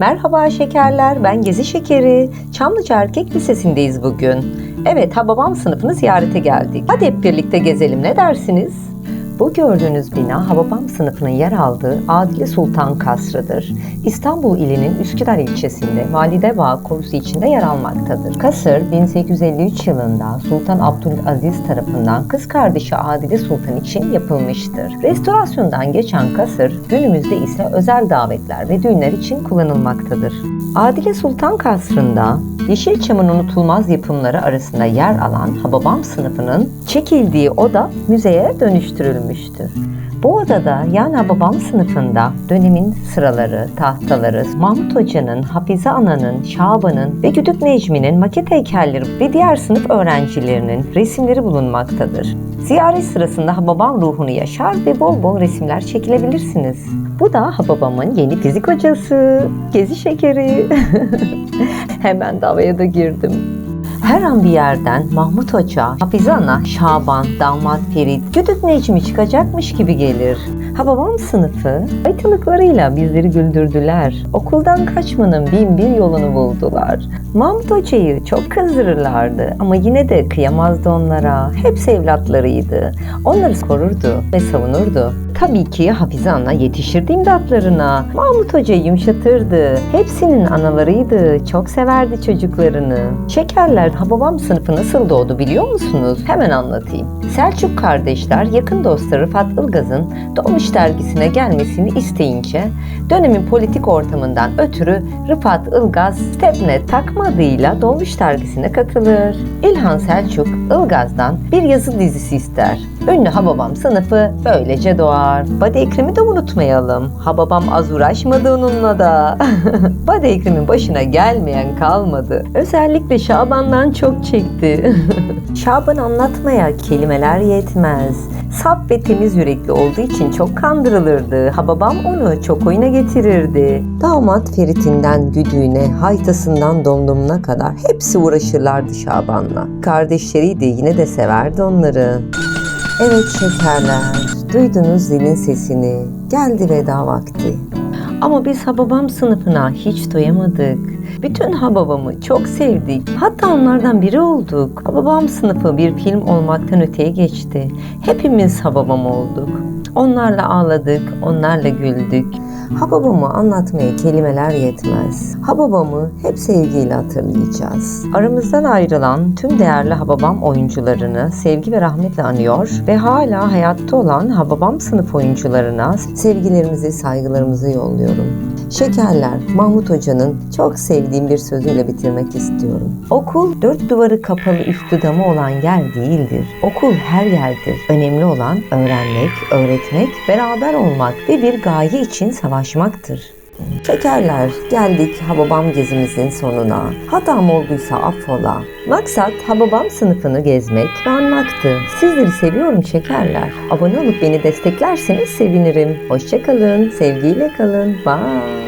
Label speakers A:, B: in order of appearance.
A: Merhaba şekerler, ben Gezi Şekeri. Çamlıca Erkek Lisesi'ndeyiz bugün. Evet, Hababam sınıfını ziyarete geldik. Hadi hep birlikte gezelim, ne dersiniz? Bu gördüğünüz bina Hababam sınıfının yer aldığı Adile Sultan Kasrı'dır. İstanbul ilinin Üsküdar ilçesinde Valide Bağ korusu içinde yer almaktadır. Kasır 1853 yılında Sultan Abdülaziz tarafından kız kardeşi Adile Sultan için yapılmıştır. Restorasyondan geçen kasır günümüzde ise özel davetler ve düğünler için kullanılmaktadır. Adile Sultan Kasrı'nda Yeşilçam'ın unutulmaz yapımları arasında yer alan Hababam sınıfının çekildiği oda müzeye dönüştürülmüştür. Bu odada yani Hababam sınıfında dönemin sıraları, tahtaları, Mahmut Hoca'nın, Hafize Ana'nın, Şaban'ın ve Güdük Necmi'nin maket heykelleri ve diğer sınıf öğrencilerinin resimleri bulunmaktadır. Ziyaret sırasında Hababam ruhunu yaşar ve bol bol resimler çekilebilirsiniz. Bu da Hababam'ın yeni fizik hocası, Gezi Şekeri. Hemen davaya da girdim. Her an bir yerden Mahmut Hoca, Hafize Ana, Şaban, Damat Ferit, Güdük Necmi çıkacakmış gibi gelir. Hababam sınıfı aytılıklarıyla bizleri güldürdüler. Okuldan kaçmanın bin bir yolunu buldular. Mahmut Hoca'yı çok kızdırırlardı ama yine de kıyamazdı onlara. Hepsi evlatlarıydı. Onları korurdu ve savunurdu. Tabii ki Hafize Ana yetişirdi imdatlarına. Mahmut Hoca yumuşatırdı. Hepsinin analarıydı. Çok severdi çocuklarını. Şekerler Hababam sınıfı nasıl doğdu biliyor musunuz? Hemen anlatayım. Selçuk kardeşler yakın dostları Rıfat Ilgaz'ın Doğmuş dergisine gelmesini isteyince dönemin politik ortamından ötürü Rıfat Ilgaz Stepnet takma adıyla Doğmuş dergisine katılır. İlhan Selçuk Ilgaz'dan bir yazı dizisi ister. Ünlü Hababam sınıfı böylece doğar. Bade Ekrem'i de unutmayalım. Hababam az uğraşmadı onunla da. Bade Ekrem'in başına gelmeyen kalmadı. Özellikle Şaban'dan çok çekti. Şaban anlatmaya kelimeler yetmez. Saf ve temiz yürekli olduğu için çok kandırılırdı. Hababam onu çok oyuna getirirdi. Damat Ferit'inden güdüğüne, haytasından domdomuna kadar hepsi uğraşırlardı Şaban'la. Kardeşleriydi yine de severdi onları. Evet şekerler, duydunuz zilin sesini. Geldi veda vakti. Ama biz Hababam sınıfına hiç doyamadık. Bütün Hababam'ı çok sevdik. Hatta onlardan biri olduk. Hababam sınıfı bir film olmaktan öteye geçti. Hepimiz Hababam olduk. Onlarla ağladık, onlarla güldük. Hababam'ı anlatmaya kelimeler yetmez. Hababam'ı hep sevgiyle hatırlayacağız. Aramızdan ayrılan tüm değerli Hababam oyuncularını sevgi ve rahmetle anıyor ve hala hayatta olan Hababam sınıf oyuncularına sevgilerimizi, saygılarımızı yolluyorum. Şekerler, Mahmut Hoca'nın çok sevdiğim bir sözüyle bitirmek istiyorum. Okul dört duvarı kapalı üstü damı olan yer değildir. Okul her yerdir. Önemli olan öğrenmek, öğretmek, beraber olmak ve bir gaye için savaşmaktır. Şekerler, geldik Hababam gezimizin sonuna. Hatam olduysa affola. Maksat Hababam sınıfını gezmek ve anmaktı. Sizleri seviyorum şekerler. Abone olup beni desteklerseniz sevinirim. Hoşçakalın, sevgiyle kalın. Bye.